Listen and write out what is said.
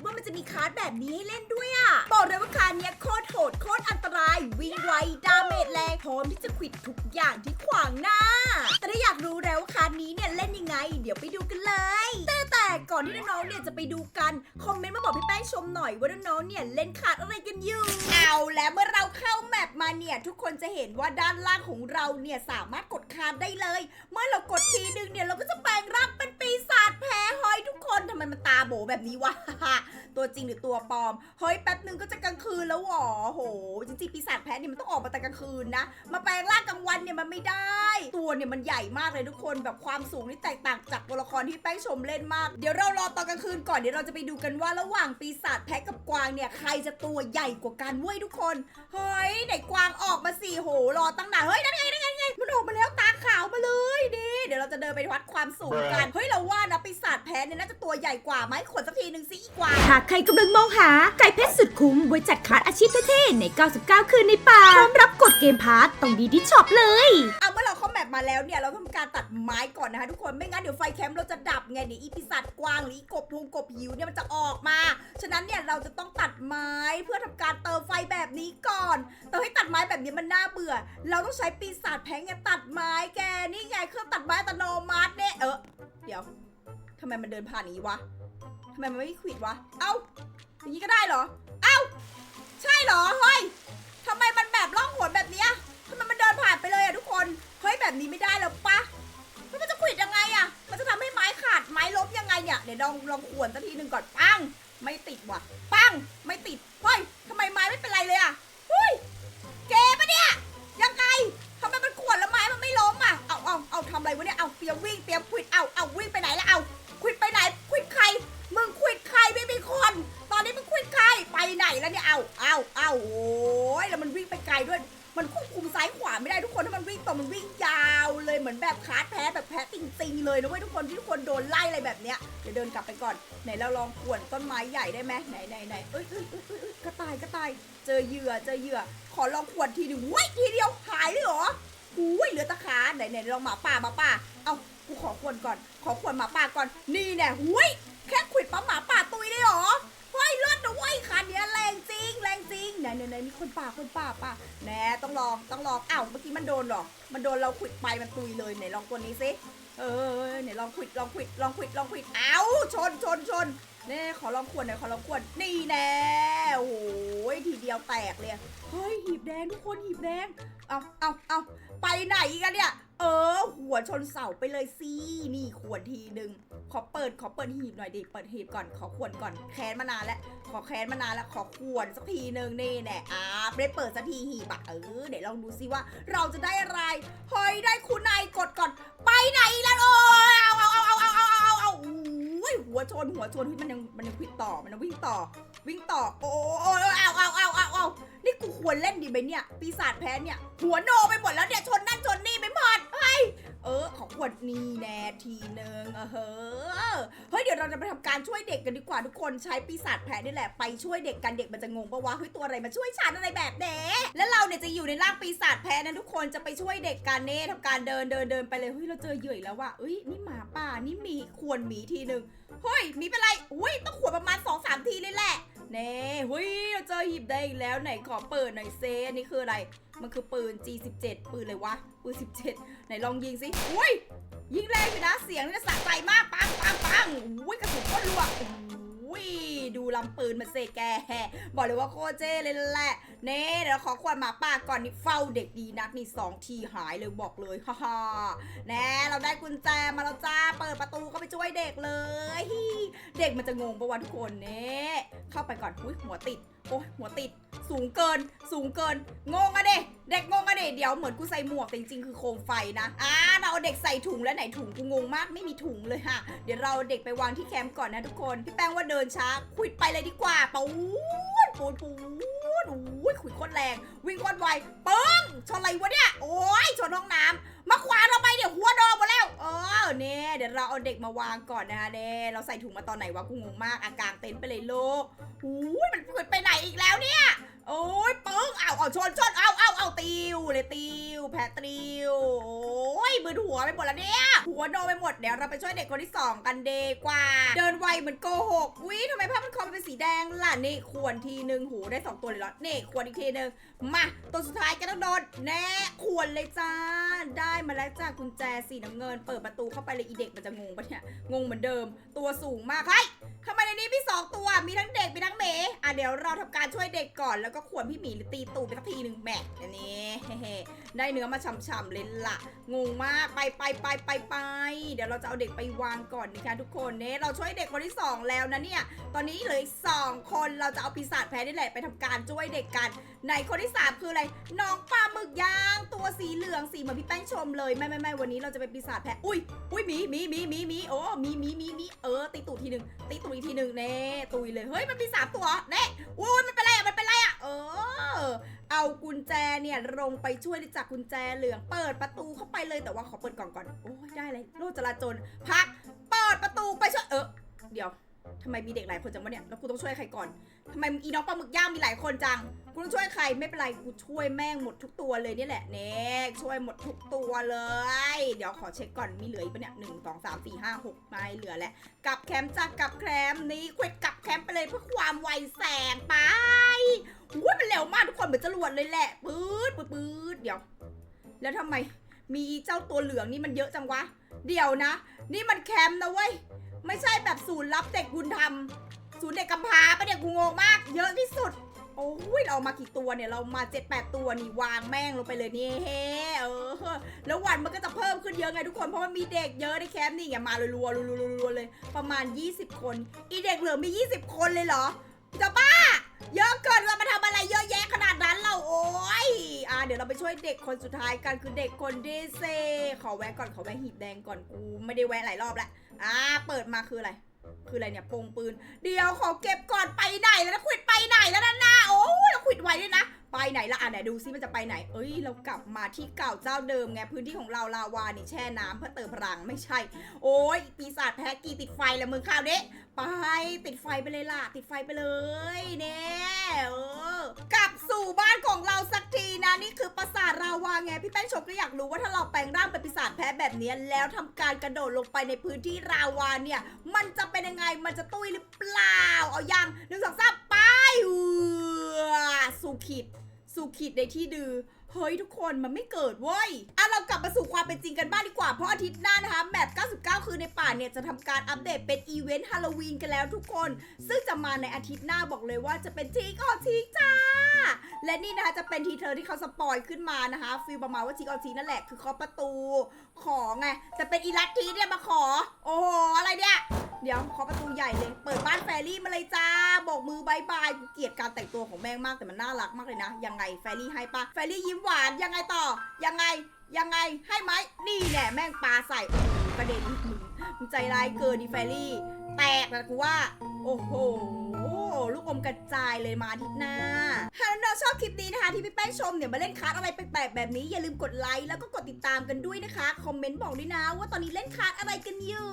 ดว่ามันจะมีคาร์ดแบบนี้ให้เล่นด้วยอะบอกเลยว่าคาร์ดเนี้ยโคตรโหดโคตรอันตราย วิ่งไวดาเมจแรงพร้อมที่จะขิดทุกอย่างที่ขวางหน้า แต่ถ้าอยากรู้แล้วว่าคาร์ดนี้เนี่ยเล่นยังไง เดี๋ยวไปดูกันเลย แต่แต่ก่อนที่น้องๆเนี่ยจะไปดูกัน คอมเมนต์มาบอกพี่แป้งชมหน่อยว่าน้องๆเนี่ยเล่นคาร์ดอะไรกันอยู่ เอาแล้วเมื่อเราเข้าแมปมาเนี่ยทุกคนจะเห็นว่าด้านล่างของเราเนี่ยสามารถกดคาร์ดได้เลย เมื่อเรากดทีนึงเนี่ยเราก็จะแปลงร่างเป็นปีศาจแพ้หอยทุกคนทำไมมันตาโบแบบนี้วะ ตัวจริงหรือตัวปลอม เฮ้ยแป๊บนึงก็จะกลางคืนแล้วหรอโห จริงๆปีศาจแพ้เนี่ยมันต้องออกมาแต่กลางคืนนะ มาแปลงร่างกลางวันเนี่ยมันไม่ได้ ตัวเนี่ยมันใหญ่มากเลยทุกคนแบบความสูงนี่แตกต่างจากตัวละครที่แป้งชมเล่นมาก เดี๋ยวเรารอตอนกลางคืนก่อนเดี๋ยวเราจะไปดูกันว่าระหว่างปีศาจแพ้กับกวางเนี่ยใครจะตัวใหญ่กว่ากันเว้ยทุกคน เฮ้ยไหนกวางออกมาสี่โหรอตั้งนานเฮ้ยนั่งนั่นไงนั่นไง มันออกมาแล้วตาขาวมาเลยดิเดี๋ยวเราจะเดินไปวัดความสูงกัน เฮ้ยเราว่านะปีศาจแพ้เนี่ยน่าจะตัวใหญ่กว่าไหมขนสักทีหนึ่งสิอีกว่า หากใครกำลังมองหาไก่เพชรสุดคุ้มบริจัดคาร์ดอาชีพเท่ๆใน 99 คืนในป่าพร้อมรับกดเกมพาร์ตต้องดีที่ช็อปเลยเอาเมาแล้วเนี่ยเราทำการตัดไม้ก่อนนะคะทุกคนไม่งั้นเดี๋ยวไฟแคมป์เราจะดับไงเดี๋ยวอีปีศาจกวางหรืออีกบพงกบหิวเนี่ยมันจะออกมา ฉะนั้นเนี่ยเราจะต้องตัดไม้เพื่อทำการเติมไฟแบบนี้ก่อนแต่ให้ตัดไม้แบบนี้มันน่าเบื่อ เราต้องใช้ปีศาจแพงเนี่ยตัดไม้แกนี่ไงเครื่องตัดไม้อัตโนมัติเนี่ยเออเดี๋ยวทำไมมันเดินผ่านอย่างนี้วะทำไมมันไม่ขวิดวะ เอ้าอย่างนี้ก็ได้เหรอ เอ้า ใช่เหรอ เฮ้ย แบบนี้ไม่ได้แล้วปะแล้วมันจะขวิดยังไงอะมันจะทำให้ไม้ขาดไม้ล้มยังไงเนี่ยเดี๋ยวลองลองขวนสักทีหนึ่งก่อนปัง ไม่ติดว่ะ ปัง ไม่ติดเฮ้ยทำไมไม้ไม่เป็นไรเลยอะเฮ้ยเก๋ปะเนี่ย ยังไงทำไมมันขวนแล้วไม้มันไม่ล้มอะเอาเอาเอาทำอะไรวะเนี่ยเอาเตรียมวิ่งเตรียมขวิดเอาเอาวิ่งไปไหนแล้วเอาขวิดไปไหนขวิดใคร มึงขวิดใครไม่มีคน ตอนนี้มึงขวิดใครไปไหนแล้วเนี่ยเอาเอาเอาโอ้ยแล้วมันวิ่งไปไกลด้วย มันควบคุมซ้ายขวาไม่ได้ทุกคนถ้ามันวิ่งต่อมันวิ่งยาวเลยเหมือนแบบคาร์ดแพ้แบบแพ้จริงๆเลยนะเว้ยทุกคนที่ทุกคนโดนไล่อะไรแบบเนี้ยเดี๋ยวเดินกลับไปก่อนไหนเราลองขวนต้นไม้ใหญ่ได้ไหมไหนไหนไหนเอ้ยเอ้ยเอ้ยเอ้ยเอ้ยกระต่ายกระต่าย เจอเหยื่อเจอเหยื่อ ขอลองขวนทีหนึ่งเว้ยทีเดียวหายเลยเหรออุ้ยเหลือตะขาไหนไหนลองหมาป่าหมาป่า เอากูขอขวนก่อน ขอขวนหมาป่าก่อนนี่แน่หุ้ยแค่ขวิดปั๊มหมาป่า ไหนไหนไหนมีคนป่าคนป่าป่าแหน่ต้องลองต้องลองอ้าวเมื่อกี้มันโดนหรอ มันโดนเราขวิดไปมันตุยเลยไหนลองตัวนี้สิเออไหนลองขวิดลองขวิดลองขวิดลองขวิดเอ้าชนชนชนเน่ขอลองขวนหน่อยขอลองขวนนี่แน่โอ้โหทีเดียวแตกเลยเฮ้ยหีบแดงทุกคนหีบแดงเอาเอาเอาไปไหนกันเนี่ย เออ หัวชนเสาไปเลยสินี่ขวนทีหนึ่งขอเปิดขอเปิดหีบหน่อยดิเปิดหีบก่อนขอขวนก่อนแค้นมานานแล้วขอแค้นมานานแล้วขอขวนสักทีหนึ่งนี่แน่อ่าไม่ได้เปิดสักทีหีบอะเออเดี๋ยวลองดูซิว่า เราจะได้อะไรเฮ้ยได้คุณนายกดก่อนไปไหนแล้วโอ้เอาเอาเอาเอาเอาเอาเอาเอาอุ้ยหัวชนหัวชนเฮ้ยมันยังมันยังวิ่งต่อมันยังวิ่งต่อ วิ่งต่อโอ้โอ้เอาเอาเอาเอาเอานี่กูควรเล่นดีไหมเนี่ยปีศาจแพ้เนี่ยหัวโนไปหมดแล้วเนี่ยชนนั่นชนนี่ไปหมด วดนี้แน่ทีหนึ่งเออเฮ้เฮ้ยเดี๋ยวเราจะไปทำการช่วยเด็กกันดีกว่าทุกคนใช้ปีศาจแพ้นี่แหละไปช่วยเด็กกันเด็กมันจะงงปะวะเฮ้ยตัวอะไรมาช่วยฉันอะไรแบบเนี้แล้วเราเนี่ยจะอยู่ในร่างปีศาจแพ้นทุกคนจะไปช่วยเด็กกันเน่ทำการเดินเดินเดินไปเลยเฮ้ยเราเจอเหยื่ออีกแล้วว่ะเอ้ยนี่หมาป่านี่มีควรหมีทีหนึ่งเฮ้ยหมีเป็นไรอุ้ยต้องขวดประมาณ2อสามทีเลยแหละ เน่เฮ้ยเราเจอหีบได้อีกแล้วไหนขอเปิดหน่อยเซอันนี้คืออะไร มันคือปืน G17 ปืนเลยวะ ปืน 17 ไหนลองยิงสิ อุ้ย ยิงแรงอยู่นะ เสียงนี่สะใจมาก ปังปังปังอุ้ยกระสุนก็รัวอุ้ย ดูลำปืนมันเซแก บอกเลยว่าโคเจ้เลยแหละ เน่เดี๋ยวขอควนหมาป่าก่อนนี่เฝ้าเด็กดีนักนี่สองทีหายเลยบอกเลยฮ่าฮ่าแน่เราได้กุญแจมาแล้วจ้า เปิดประตูก็ไปช่วยเด็กเลย เด็กมันจะงงประวะทุกคนเน่ เข้าไปก่อนอุ้ยหัวติด โอ้ยหัวติด สูงเกิน สูงเกิน งงอะเด็เด็กงงอะเด็เดี๋ยวเหมือนกูใส่หมวกแต่จริงๆ คือโคมไฟนะ อ่าเราเอาเด็กใส่ถุงแล้วไหนถุงกูงงมากไม่มีถุงเลยค่ะ เดี๋ยวเราเด็กไปวางที่แคมป์ก่อนนะทุกคน พี่แป้งว่าเดินช้าคุยไปเลยดีกว่าปูดปูดปูดอุ้ยคุยโคตรแรง วิ่งโคตรไวปึ้งชนอะไรวะเนี่ย โอ้ยชนห้องน้ำมาขวาเราไปเดี๋ยวหัวโดนหมด โอ้เออเนี่ยเดี๋ยวเราเอาเด็กมาวางก่อนนะคะเน่เราใส่ถุงมาตอนไหนวะกูงงมากอากางเต็นท์ไปเลยโลกหูยมันเกิดไปไหนอีกแล้วเนี่ย โอ้ยปึ้งเอาเอาชนชนเอาเอาเอาติวเลยติวแพ้ติวโอ้ยมือหัวไปหมดแล้วเนี่ย หัวโดนไปหมดเดี๋ยวเราไปช่วยเด็กคนที่สองกันเดกว่า เดินไวเหมือนโกหกวิทำไมภาพมันคอมนเป็นสีแดงล่ะนี่ควรทีหนึ่งหูได้สองตัวเลยเหรอนี่ควรอีกทีหนึ่งมาตัวสุดท้ายก็ต้องโดนแน่ควรเลยจ้า ได้มาแล้วจ้ากุญแจสีน้ำเงิน เปิดประตูเข้าไปเลยอีเด็กมันจะงงปะเนี่ยงงเหมือนเดิม ตัวสูงมากเฮ้ยทำไมในนี้มีสองตัวมี เดี๋ยวเราทำการช่วยเด็กก่อนแล้วก็ขวนพี่หมีตีตูไปสักทีหนึ่งแหมอันนี้ได้เนื้อมาฉ่ำๆเลยล่ะงงมากไปไปไปไปไปเดี๋ยวเราจะเอาเด็กไปวางก่อนนะคะทุกคนเน่เราช่วยเด็กคนที่สองแล้วนะเนี่ยตอนนี้เหลืออีกสองคนเราจะเอาปีศาจแพ้นี่แหละไปทำการช่วยเด็กกันในคนที่สามคืออะไรน้องปลาหมึกย่างตัวสีเหลืองสีเหมือนพี่แป้งชมเลยไม่ไม่ไม่วันนี้เราจะเป็นปีศาจแพ้อุ้ยอุ้ยหมีหมีหมีหมีมีโอ้หมีหมีหมีมีเออตีตูทีหนึ่งตีตูอีกทีหนึ่งเน่ตุยเลยเฮ้ยมันมีสามตัวเน่อุ้ยมันเป็นไรอะมันเป็นไรอะเออ เอากุญแจเนี่ยลงไปช่วยจากกุญแจเหลือง เปิดประตูเข้าไปเลยแต่ว่าขอเปิดกล่องก่อนโอ้ยได้เลยโลดจราจรพัก เปิดประตูไปช่วยเออเดี๋ยวทำไมมีเด็กหลายคนจังวะเนี่ยแล้วกูต้องช่วยใครก่อนทำไมอีน้องปลาหมึกย่างมีหลายคนจัง กูต้องช่วยใครไม่เป็นไรกูช่วยแม่งหมดทุกตัวเลยนี่แหละเน็กช่วยหมดทุกตัวเลย เดี๋ยวขอเช็คก่อนมีเหลืออีกปะเนี่ยหนึ่งสองสามสี่ห้าหกไม่เหลือแล้วกลับแคมป์จ้ะกลับแคมป์นี้ควิดกลับแคมป์ไปเลยเพื่อความไวแสงไปอุ้ยมันเร็วมากทุกคนเหมือนจรวดเลยแหละปื๊ดปื๊ดปื๊ดเดี๋ยว แล้วทำไมมีเจ้าตัวเหลืองนี่มันเยอะจังวะ เดี๋ยวนะ นี่มันแคมป์นะเว้ยไม่ใช่แบบศูนย์รับเด็กบุญธรรมศูนย์เด็กกำพร้าปะเนี่ยกูงงมาก เยอะที่สุด โอ้ยเราเอามากี่ตัวเนี่ยเรามาเจ็ดแปดตัวนี่วางแม่งลงไปเลยนี่เฮ้เออแล้ววันมันก็จะเพิ่มขึ้นเยอะไงทุกคนเพราะมันมีเด็กเยอะในแคมป์นี่ไงมารัวๆรัวๆๆเลย ประมาณ 20 คน อีเด็กเหลือมี 20 คนเลยเหรอจะบ้า เยอะเกินเรามาทำอะไรเยอะแยะขนาดนั้นเราโอ้ยอ่าเดี๋ยวเราไปช่วยเด็กคนสุดท้ายกันคือเด็กคนดีเซขอแวะก่อนขอแวะหีบแดงก่อนกูไม่ได้แวะหลายรอบแล้วอ่าเปิดมาคืออะไร คืออะไรเนี่ยโปงปืน เดี๋ยวขอเก็บก่อนไปไหนแล้วนะขวิดไปไหนแล้วนะนาโอ้ยเราขวิดไว้ด้วยนะไปไหนละอะไหนดูซิมันจะไปไหน เอ้ย เรากลับมาที่เก่าเจ้าเดิมไงพื้นที่ของเราลาวานี่แช่น้ำเพื่อเติมพลังไม่ใช่ โอ้ยปีศาจแพ้กีติดไฟแล้วมึงข้าวเด้ไปติดไฟไปเลยล่ะติดไฟไปเลยเน่เออ กลับสู่บ้านของเราสักทีนะนี่คือปราสาทราวาไงพี่แป้งชมก็อยากรู้ว่าถ้าเราแปลงร่างเป็นปีศาจแพ้แบบนี้แล้วทำการกระโดดลงไปในพื้นที่ราวาเนี่ย มันจะเป็นยังไงมันจะตุ้ยหรือเปล่า เอายังหนึ่งสองสามไปสูขีดสูขีดในที่ดือ เฮ้ยทุกคนมันไม่เกิดเว้ยอะเรากลับมาสู่ความเป็นจริงกันบ้างดีกว่า เพราะอาทิตย์หน้านะคะแมป99 คืนในป่าเนี่ยจะทำการอัปเดตเป็นอีเวนต์ฮาโลวีนกันแล้วทุกคน ซึ่งจะมาในอาทิตย์หน้าบอกเลยว่าจะเป็นทีกออทีกจ้า และนี่นะคะจะเป็นทีเธอที่เขาสปอยขึ้นมานะคะฟีลประมาณว่าทีกออทีนั่นแหละคือเคาะประตู ของไงแต่เป็นอีลัตทีเนี่ยมาขอ โอ้โหอะไรเนี่ย เดี๋ยวเคาประตูใหญ่เลย เปิดบ้านแฟรี่มาเลยจ้าบอกมือบายบายกูเกลียดการแต่งตัวของแม่งมากแต่มันน่ารักมากเลยนะ ยังไงแฟรี่ให้ปะแฟรี่ยิ้มหวานยังไงต่อ ยังไงยังไงให้ไหมนี่แหละแม่งปลาใส่โอ้โหกระเด็นมึงมึงใจร้ายเกินดิแฟรี่ แตกนะกูว่า โอ้โหลูกอมกระจายเลยมาทิตย์หน้าถ้าน้องชอบคลิปนี้นะคะ ที่พี่แป้งชมเนี่ยมาเล่นคาร์ดอะไรแปลกๆแบบนี้อย่าลืมกดไลค์แล้วก็กดติดตามกันด้วยนะคะ คอมเมนต์บอกด้วยนะ ว่าตอนนี้เล่นคาร์ดอะไรกันอยู่